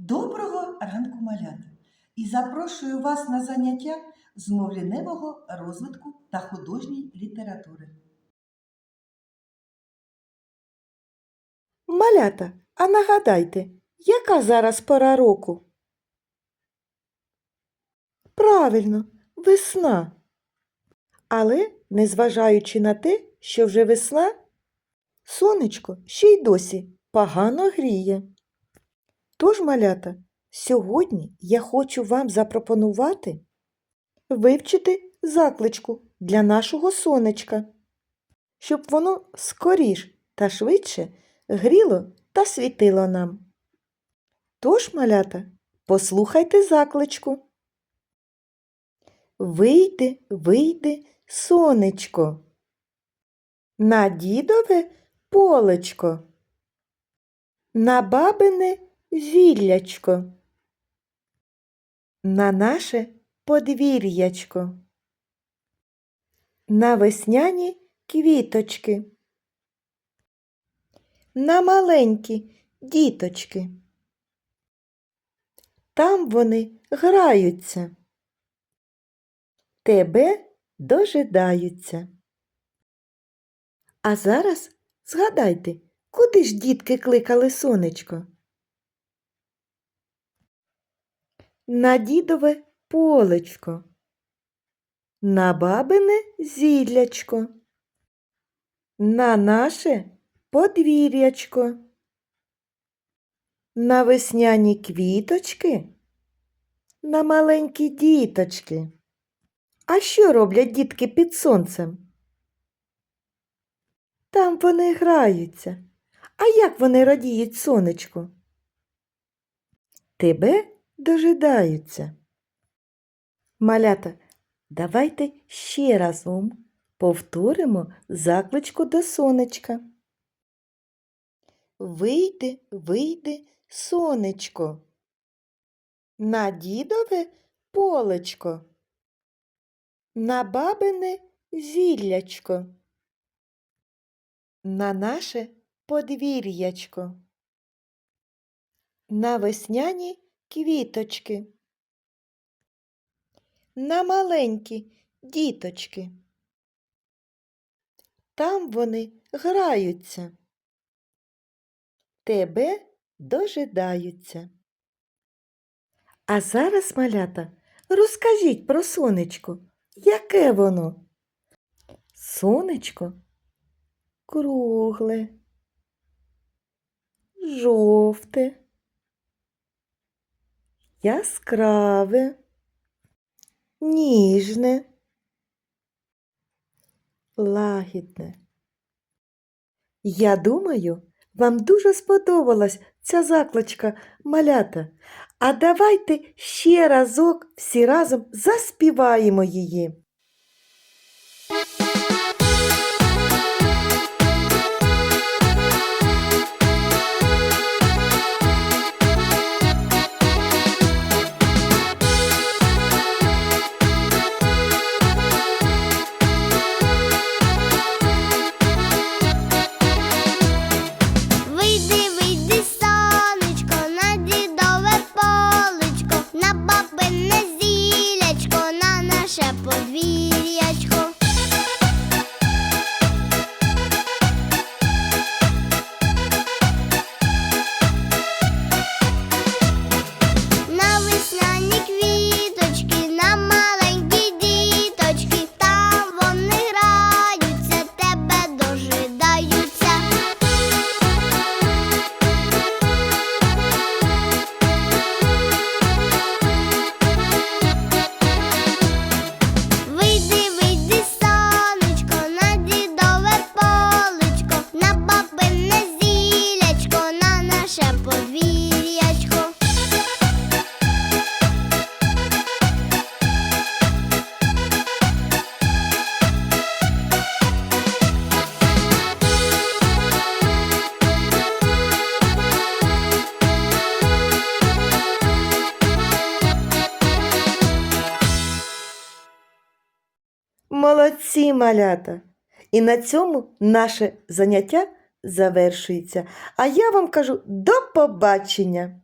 Доброго ранку, малята! І запрошую вас на заняття з мовліневого розвитку та художньої літератури. Малята, а нагадайте, яка зараз пора року? Правильно, весна. Але, незважаючи на те, що вже весна, сонечко ще й досі погано гріє. Тож, малята, сьогодні я хочу вам запропонувати вивчити закличку для нашого сонечка, щоб воно скоріш та швидше гріло та світило нам. Тож, малята, послухайте закличку. Вийди, вийди, сонечко, на дідове полечко, на бабине зіллячко, на наше подвір'ячко, на весняні квіточки на маленькі діточки. Там вони граються, тебе дожидаються. А зараз згадайте, куди ж дітки кликали сонечко? На дідове полечко, на бабине зіллячко, на наше подвір'ячко. На весняні квіточки, на маленькі діточки. А що роблять дітки під сонцем? Там вони граються. А як вони радіють сонечку? Тебе дожидаються. Малята, давайте ще разом повторимо закличку до сонечка. Вийди, вийди, сонечко, на дідове полечко, на бабине зіллячко, на наше подвір'ячко, на весняні квіточки, на маленькі діточки. Там вони граються тебе дожидаються. А зараз, малята, розкажіть про сонечко. Яке воно? Сонечко кругле, жовте, яскраве, ніжне, лагідне. Я думаю, вам дуже сподобалась ця закличка малята. А давайте ще разок всі разом заспіваємо її. Молодці малята! І на цьому наше заняття завершується. А я вам кажу до побачення!